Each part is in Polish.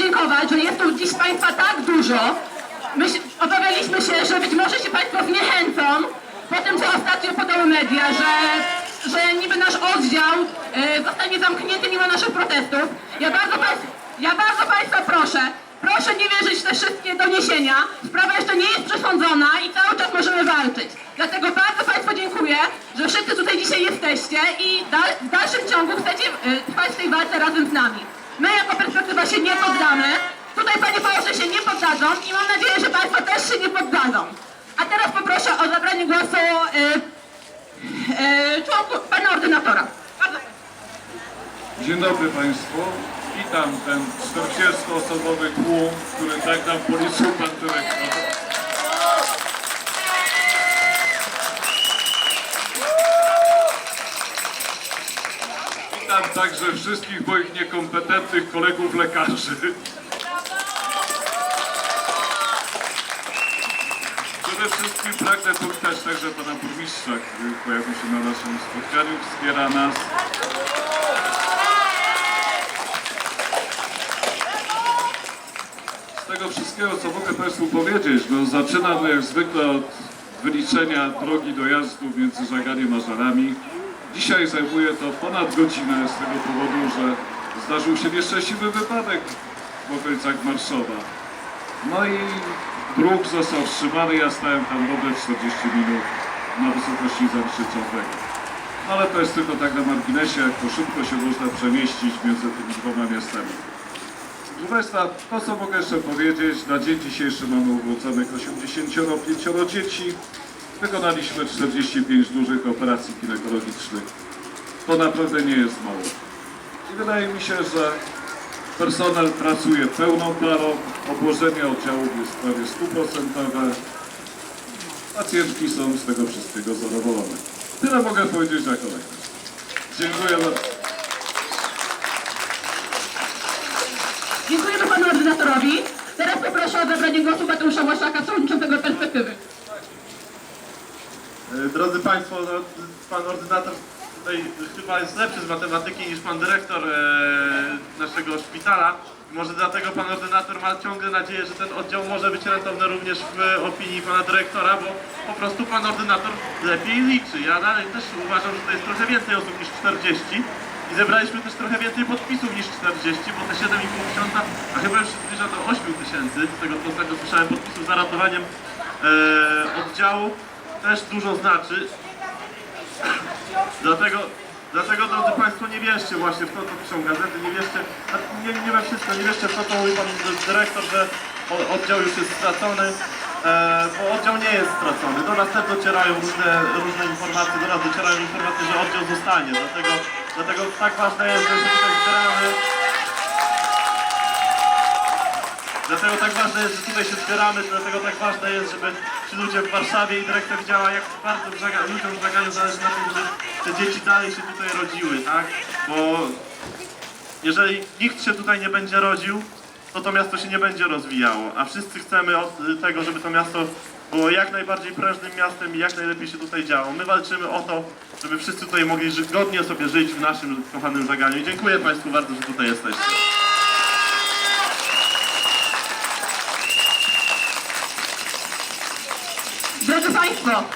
poinformować, że jest tu dziś Państwa tak dużo. Myśl, obawialiśmy się, że być może się Państwo zniechęcą po tym, co ostatnio podały media, że, że niby nasz oddział e, zostanie zamknięty mimo naszych protestów. Ja bardzo, ja bardzo Państwa proszę, proszę nie wierzyć w te wszystkie doniesienia. Sprawa jeszcze nie jest przesądzona i cały czas możemy walczyć. Dlatego bardzo Państwu dziękuję, że wszyscy tutaj dzisiaj jesteście i w dalszym ciągu chcecie e, trwać w tej walce razem z nami. My jako perspektywa się nie poddamy. Tutaj Panie Pałacze się nie poddadzą i mam nadzieję, że Państwo też się nie poddadzą. A teraz poproszę o zabranie głosu e, członku, Pana Ordynatora. Dzień dobry Państwu. Witam ten 40-osobowy tłum, który tak nam policzył Pan Dyrektor. Witam także wszystkich moich niekompetentnych kolegów lekarzy. Przede wszystkim pragnę powitać także Pana Burmistrza, który pojawił się na naszym spotkaniu, wspiera nas. Z tego wszystkiego, co mogę Państwu powiedzieć, no zaczynam jak zwykle od wyliczenia drogi dojazdu między Żaganiem a Żarami. Dzisiaj zajmuje to ponad godzinę z tego powodu, że zdarzył się nieszczęśliwy wypadek w okolicach Marszowa. No i dróg został wstrzymany, ja stałem tam dobre 40 minut na wysokości Zamszyczowego. No ale to jest tylko tak na marginesie, jak to szybko się można przemieścić między tymi dwoma miastami. Proszę Państwa, to co mogę jeszcze powiedzieć, na dzień dzisiejszy mamy urodzonych 85 dzieci. Wykonaliśmy 45 dużych operacji ginekologicznych. To naprawdę nie jest mało. I wydaje mi się, że personel pracuje pełną parą, obłożenie oddziałów jest prawie stuprocentowe. Pacjentki są z tego wszystkiego zadowolone. Tyle mogę powiedzieć jako lekarz. Dziękuję bardzo. Dziękujemy Panu Ordynatorowi. Teraz poproszę o zabranie głosu Mateusza Łaszaka, przewodniczącego Perspektywy. E, Drodzy Państwo, no, Pan Ordynator tutaj chyba jest lepszy z matematyki niż Pan Dyrektor e, naszego szpitala. Może dlatego Pan Ordynator ma ciągle nadzieję, że ten oddział może być rentowny również w opinii Pana Dyrektora, bo po prostu Pan Ordynator lepiej liczy. Ja dalej też uważam, że to jest trochę więcej osób niż 40 i zebraliśmy też trochę więcej podpisów niż 40, bo te 7,5 tysiąca, a chyba już zbliża do 8 tysięcy, z tego co ostatnio słyszałem, podpisów za ratowaniem e, oddziału też dużo znaczy. Dlatego, dlatego drodzy Państwo, nie wierzcie właśnie w to, co piszą gazety, nie wierzcie, nie, nie we wszystko, nie wierzcie w to, co mówi Pan Dyrektor, że oddział już jest stracony, e, bo oddział nie jest stracony. Do nas też docierają różne, różne informacje, do nas docierają informacje, że oddział zostanie, dlatego, dlatego tak ważne jest, że się tutaj zbieramy. Dlatego tak ważne jest, że tutaj się zbieramy, dlatego tak ważne jest, żeby ci ludzie w Warszawie i dyrektor widziała, jak bardzo Żaga- ludziom w zależy na tym, że te dzieci dalej się tutaj rodziły, tak? Bo jeżeli nikt się tutaj nie będzie rodził, to to miasto się nie będzie rozwijało, a wszyscy chcemy od tego, żeby to miasto było jak najbardziej prężnym miastem i jak najlepiej się tutaj działo. My walczymy o to, żeby wszyscy tutaj mogli godnie sobie żyć w naszym kochanym Żaganiu. I dziękuję Państwu bardzo, że tutaj jesteście.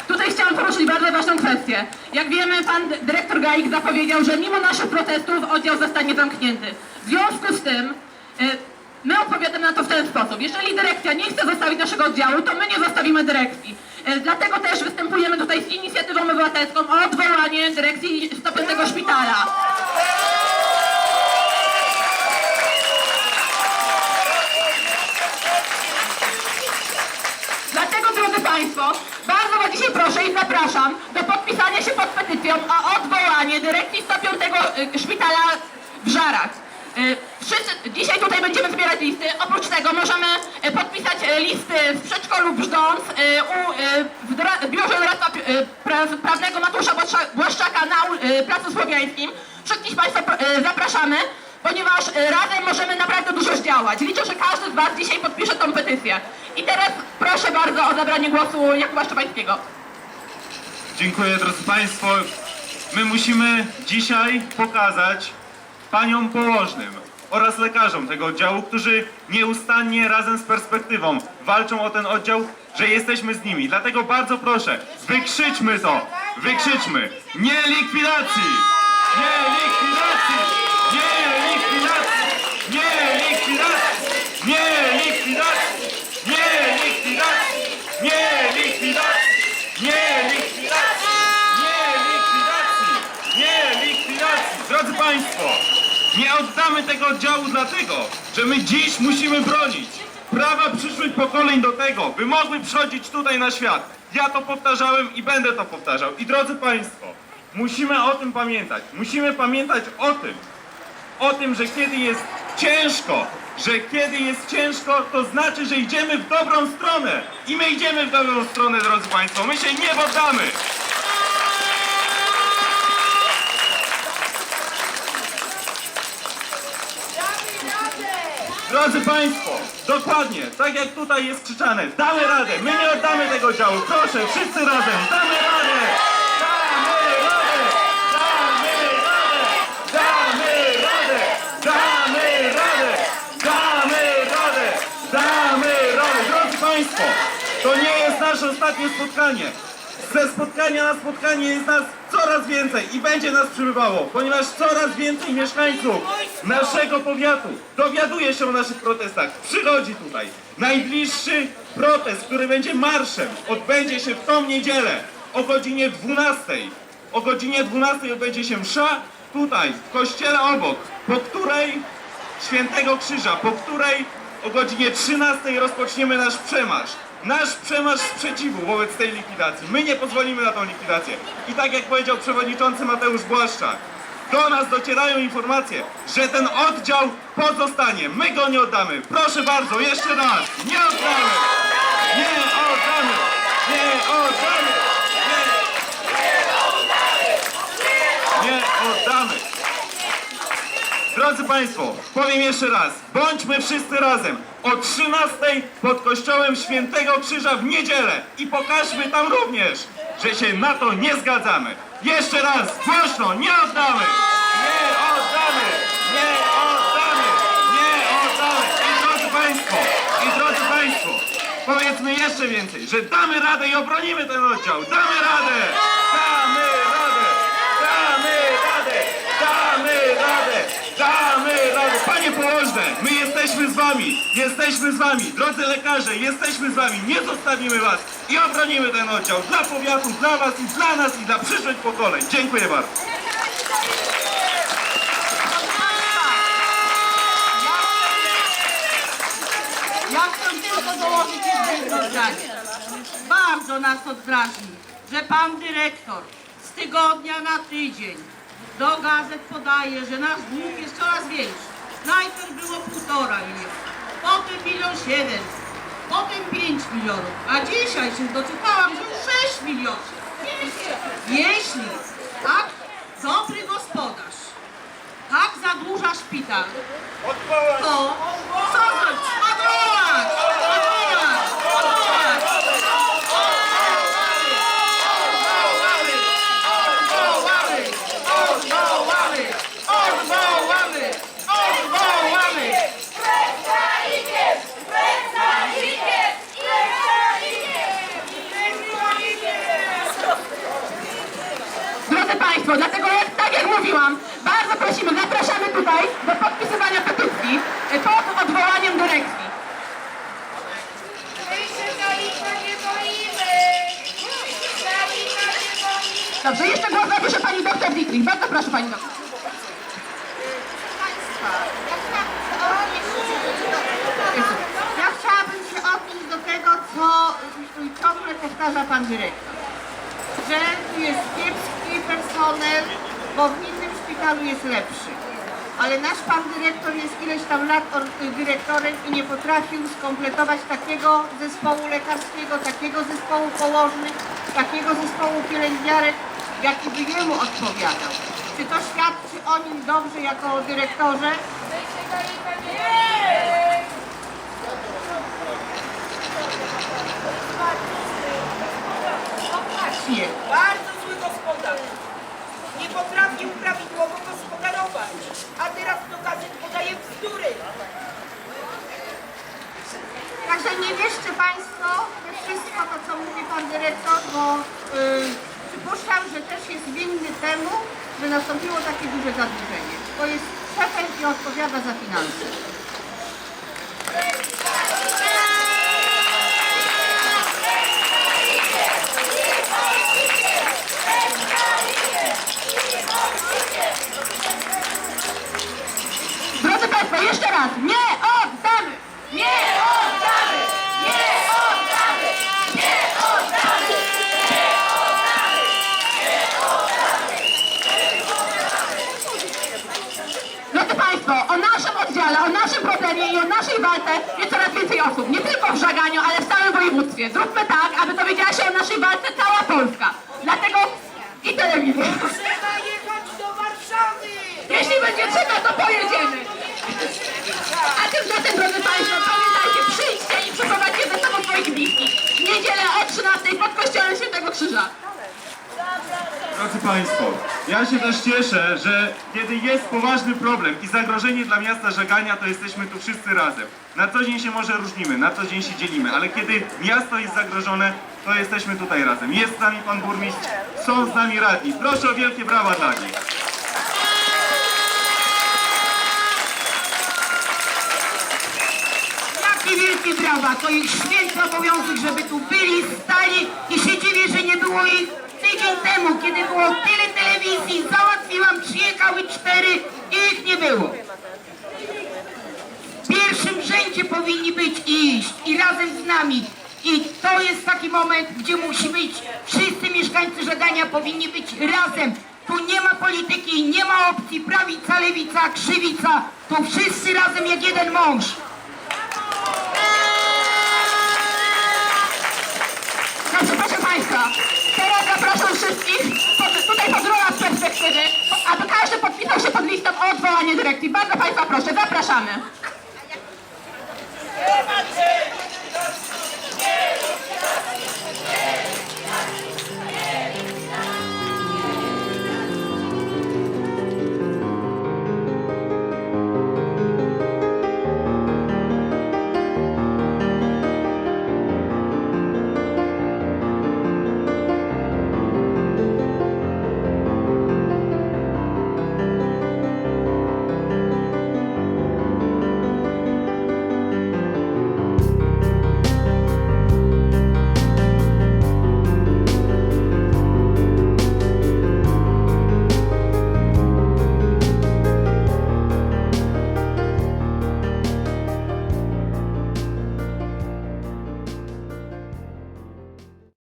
Tutaj chciałam poruszyć bardzo ważną kwestię. Jak wiemy, pan dy- dyrektor Gaik zapowiedział, że mimo naszych protestów oddział zostanie zamknięty. W związku z tym y, my odpowiadamy na to w ten sposób. Jeżeli dyrekcja nie chce zostawić naszego oddziału, to my nie zostawimy dyrekcji. Y, Dlatego też występujemy tutaj z inicjatywą obywatelską o odwołanie dyrekcji 105 szpitala. Dlatego, drodzy Państwo, bardzo Was dzisiaj proszę i zapraszam do podpisania się pod petycją o odwołanie dyrekcji 105 y, szpitala w Żarach. Y, Wszyscy, dzisiaj tutaj będziemy zbierać listy. Oprócz tego możemy y, podpisać listy w przedszkolu Brzdąc, u, w dra- biurze Doradztwa pra- prawnego Matusza Błaszcza- Błaszczaka na Placu Słowiańskim. Wszystkich Państwa zapraszamy, ponieważ razem możemy naprawdę dużo zdziałać. Liczę, że każdy z Was dzisiaj podpisze tą petycję. I teraz proszę bardzo o zabranie głosu Jakuba Szczepańskiego. Dziękuję drodzy Państwo. My musimy dzisiaj pokazać paniom położnym oraz lekarzom tego oddziału, którzy nieustannie razem z perspektywą walczą o ten oddział, że jesteśmy z nimi. Dlatego bardzo proszę, wykrzyczmy to, wykrzyczmy, nie likwidacji! Nie oddamy tego oddziału dlatego, że my dziś musimy bronić prawa przyszłych pokoleń do tego, by mogły przychodzić tutaj na świat. Ja to powtarzałem i będę to powtarzał. I drodzy Państwo, musimy o tym pamiętać. Musimy pamiętać o tym, o tym, że kiedy jest ciężko, że kiedy jest ciężko, to znaczy, że idziemy w dobrą stronę. I my idziemy w dobrą stronę, drodzy Państwo. My się nie poddamy. Drodzy Państwo, dokładnie, tak jak tutaj jest krzyczane, damy radę, my nie oddamy tego działu, proszę, wszyscy razem, damy radę! Damy radę! Damy radę! Damy radę! Damy radę! Damy radę! Damy radę! Drodzy Państwo, to nie jest nasze ostatnie spotkanie. Ze spotkania na spotkanie jest nas coraz więcej i będzie nas przybywało, ponieważ coraz więcej mieszkańców naszego powiatu dowiaduje się o naszych protestach, przychodzi tutaj. Najbliższy protest, który będzie marszem, odbędzie się w tą niedzielę o godzinie 12. O godzinie 12 odbędzie się msza tutaj, w kościele obok, po której Świętego Krzyża, po której o godzinie 13 rozpoczniemy nasz przemarsz. Nasz przemarsz sprzeciwu wobec tej likwidacji. My nie pozwolimy na tą likwidację. I tak jak powiedział przewodniczący Mateusz Błaszczak, do nas docierają informacje, że ten oddział pozostanie. My go nie oddamy. Proszę bardzo, jeszcze raz. Nie oddamy! Nie oddamy! Nie oddamy! Nie, nie oddamy! Drodzy Państwo, powiem jeszcze raz, bądźmy wszyscy razem o 13 pod kościołem Świętego Krzyża w niedzielę i pokażmy tam również, że się na to nie zgadzamy. Jeszcze raz, głośno, nie oddamy! Nie oddamy! Nie oddamy! Nie oddamy! I drodzy Państwo, i drodzy Państwo, powiedzmy jeszcze więcej, że damy radę i obronimy ten oddział. Damy radę! Jesteśmy z wami! Jesteśmy z wami! Drodzy lekarze, jesteśmy z wami! Nie zostawimy was! I obronimy ten oddział dla powiatu, dla was i dla nas i dla przyszłych pokoleń. Dziękuję bardzo. Ja chcę tylko dołożyć jedno zdanie. Bardzo nas to drażni, że pan dyrektor z tygodnia na tydzień do gazet podaje, że nasz dług jest coraz większy. Najpierw było półtora miliona, potem milion siedemset, potem pięć milionów, a dzisiaj się doczytałam, że już sześć milionów. Jeśli tak dobry gospodarz tak zadłuża szpital, to co zrobić? Bardzo prosimy, zapraszamy tutaj do podpisywania petycji e, pod odwołaniem dyrekcji. Dobrze, jeszcze głos zabierze Pani doktor Dietrich. Bardzo proszę Pani doktor. Państwa, ja chciałabym się odnieść, do tego, co ciągle powtarza pan dyrektor. Że tu jest kiepski personel, bo w innym szpitalu jest lepszy. Ale nasz pan dyrektor jest ileś tam lat or- dyrektorem i nie potrafił skompletować takiego zespołu lekarskiego, takiego zespołu położnych, takiego zespołu pielęgniarek, jaki by jemu odpowiadał. Czy to świadczy o nim dobrze jako dyrektorze? Właśnie. Bardzo zły gospodarz. Nie potrafił prawidłowo gospodarować. A teraz do gazet podaje bzdury. Państwo, to wszystko to, co mówi Pan Dyrektor, bo y, przypuszczam, że też jest winny temu, że nastąpiło takie duże zadłużenie, jest szefem i odpowiada za finanse. Drodzy Państwo, jeszcze raz, nie oddamy! Nie oddamy! Nie oddamy! Nie oddamy! Drodzy Państwo, o naszym oddziale, o naszym problemie i o naszej walce jest coraz więcej osób. Nie tylko w Żaganiu, ale w całym województwie. Zróbmy tak, aby dowiedziała się o naszej walce cała Polska. Dlatego i telewizja. Trzeba jechać do Warszawy! Jeśli będzie trzeba, to pojedziemy. A tymczasem, drodzy Państwo, Państwo, ja się też cieszę, że kiedy jest poważny problem i zagrożenie dla miasta Żegania, to jesteśmy tu wszyscy razem. Na co dzień się może różnimy, na co dzień się dzielimy, ale kiedy miasto jest zagrożone, to jesteśmy tutaj razem. Jest z nami Pan Burmistrz, są z nami radni. Proszę o wielkie brawa dla nich. Wielkie brawa, to ich święty obowiązek, żeby tu byli, stali i się dziwię, że nie było ich tydzień temu, kiedy było tyle telewizji, załatwiłam, przyjechały cztery i ich nie było. W pierwszym rzędzie powinni być i iść i razem z nami. I to jest taki moment, gdzie musi być, wszyscy mieszkańcy Żegania powinni być razem. Tu nie ma polityki, nie ma opcji, prawica, lewica, krzywica. Tu wszyscy razem jak jeden mąż. Dobrze, proszę Państwa, teraz zapraszam wszystkich tutaj pod rola z perspektywy, aby każdy podpisał się pod listą o odwołanie dyrekcji. Bardzo Państwa proszę, zapraszamy.